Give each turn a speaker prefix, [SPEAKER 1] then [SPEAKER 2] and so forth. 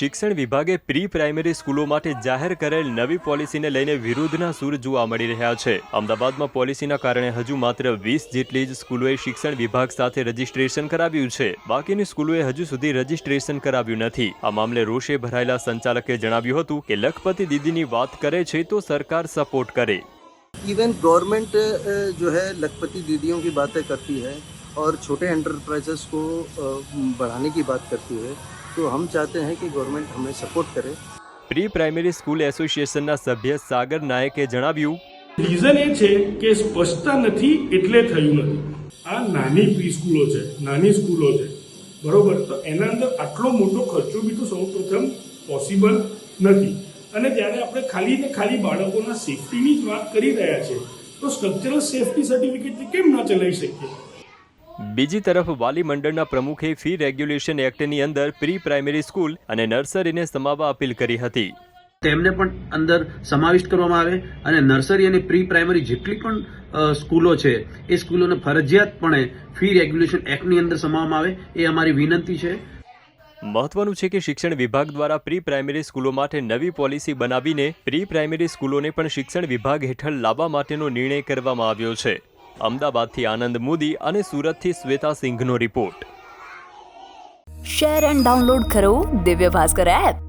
[SPEAKER 1] શિક્ષણ વિભાગે pre primary સ્કૂલો માટે જાહેર કરેલ નવી પોલિસીને લઈને વિરોધના સૂર જોવા મળી રહ્યા છે અમદાવાદમાં પોલિસીના કારણે હજુ માત્ર વીસ જેટલી જ સ્કૂલોએ શિક્ષણ વિભાગ સાથે રજીસ્ટ્રેશન કરાવ્યું છે બાકીની સ્કૂલોએ હજુ સુધી રજીસ્ટ્રેશન કરાવ્યું નથી આ મામલે રોષે ભરાયેલા સંચાલકે જણાવ્યું હતું કે લખપતિ દીદીની વાત કરે છે તો સરકાર સપોર્ટ કરે
[SPEAKER 2] इवन गवर्नमेंट अ, जो है लखपति दीदियों की बातें करती है और छोटे एंटरप्राइजेस को अ, बढ़ाने की बात करती है तो हम चाहते हैं कि गवर्नमेंट हमें सपोर्ट करे
[SPEAKER 1] પ્રી પ્રાઇમરી સ્કૂલ એસોસિએશનના સભ્ય સાગર નાયકે જણાવ્યું
[SPEAKER 3] રીઝન એ છે કે સ્પષ્ટતા નથી એટલે થયું નથી આ નાની પ્રી સ્કૂલો છે નાની સ્કૂલો છે બરોબર તો એના અંદર આટલો મોટો ખર્ચો બી તો સૌ પ્રથમ પોસિબલ નથી અને ત્યારે આપણે ખાલી ને ખાલી બાળકોના સેફટીની જ વાત કરી રહ્યા છે તો સ્ટ્રક્ચરલ સેફટી સર્ટિફિકેટથી કેમ ના ચલાવી શકીએ
[SPEAKER 1] બીજી તરફ વાલી મંડળના પ્રમુખે ફી રેગ્યુલેશન એક્ટની અંદર પ્રી પ્રાઇમરી સ્કૂલ અને નર્સરીને સમાવવા અપીલ કરી હતી.
[SPEAKER 4] તેમને પણ અંદર સમાવિષ્ટ કરવામાં આવે અને નર્સરી અને પ્રી પ્રાઇમરી જેટલી પણ સ્કૂલો છે એ સ્કૂલોને ફરજિયાતપણે ફી રેગ્યુલેશન એક્ટની અંદર સમાવવામાં આવે એ અમારી વિનંતી છે.
[SPEAKER 1] મહત્વનું છે કે શિક્ષણ વિભાગ દ્વારા પ્રી પ્રાઇમરી સ્કૂલો માટે નવી પોલિસી બનાવીને પ્રી પ્રાઇમરી સ્કૂલોને પણ શિક્ષણ વિભાગ હેઠળ લાવવા માટેનો નિર્ણય કરવામાં આવ્યો છે. અમદાવાદથી આનંદ મોદી અને સુરતથી શ્વેતા સિંઘનો રિપોર્ટ.
[SPEAKER 5] શેર એન્ડ ડાઉનલોડ કરો દિવ્ય ભાસ્કર એપ.